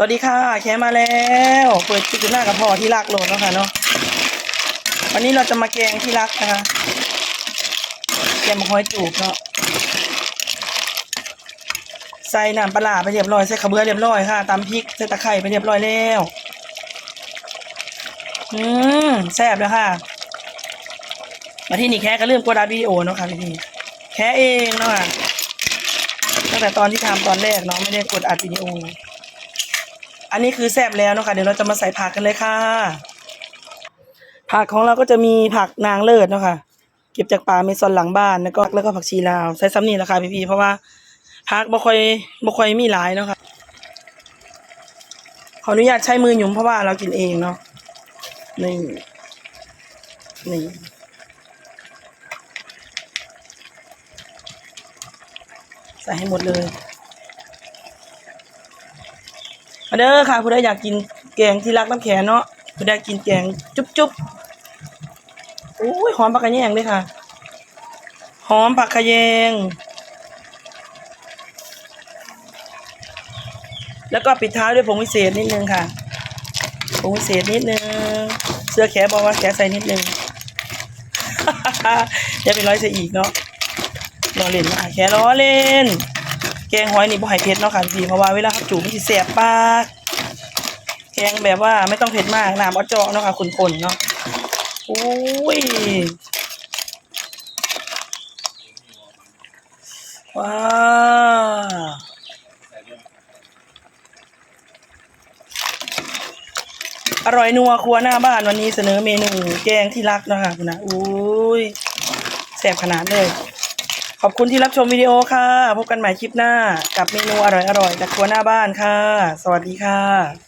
สวัสดีค่ะ แคมาแล้วเปิดจุดหน้ากับพ่อที่รักโหลดแล้วค่ะเนาะวันนี้เราจะมาแกงที่รักนะคะแกงมะฮอยจูบเนาะใส่น้ำปลาไปเรียบร้อยใส่ข้าเบือเรียบร้อยค่ะตำพริกใส่ตะไคร้ไปเรียบร้อยแล้วอืมแซ่บแล้วค่ะ มาที่นี่แค่ก็เริ่มกดอัดวิดีโอเนาะค่ะพี่แค่เองเนาะค่ะตั้งแต่ตอนที่ทำตอนแรกเนาะไม่ได้กดอัดวิดีโอ อันนี้คือแซ่บแล้วเนาะค่ะเดี๋ยวเราจะมาใส่ผักกันเลยค่ะ ผักของเราก็จะมีผักนางเลิศเนาะค่ะเก็บจากป่าเมซอนหลังบ้านแล้วก็แล้วก็ผักชีลาวใส่ซ้ำนี่แหละค่ะพี่ๆเพราะว่าผักบ่ค่อยบ่ค่อยมีหลายเนาะค่ะขออนุญาตใช้มือหยุมเพราะว่าเรากินเองเนาะนี่นี่ใส่ให้หมดเลย มาเด้อค่ะผู้ใดอยากกินแกงที่รักน้ำแข็งเนาะผู้ใดกินแกงจุ๊บจุ๊บโอ้ยหอมผักกระแยงด้วยค่ะ หอมผักกระแยง แล้วก็ปิดท้ายด้วยผงวิเศษนิดนึงค่ะผงวิเศษนิดนึงเสื้อแขนบอกว่าแขนใส่นิดนึงอย่าเป็นร้อยใส่อีกเนาะล้อเล่นนะแค่ล้อเล่น แกงหอยนี่บ่ให้เผ็ดเนาะค่ะพี่เพราะว่าเวลาเขาจูบมันสิแสบปากแกงแบบว่าไม่ต้องเผ็ดมากน้ำอาเจาะเนาะค่ะขุนๆเนาะโอ้ยว้าวอร่อยนัวครัวหน้าบ้านวันนี้เสนอเมนูแกงที่รักเนาะคะคุณนะอุ้ยแสบขนาดเลย ขอบคุณที่รับชมวิดีโอค่ะ พบกันใหม่คลิปหน้า กับเมนูอร่อยๆจากครัวหน้าบ้านค่ะ สวัสดีค่ะ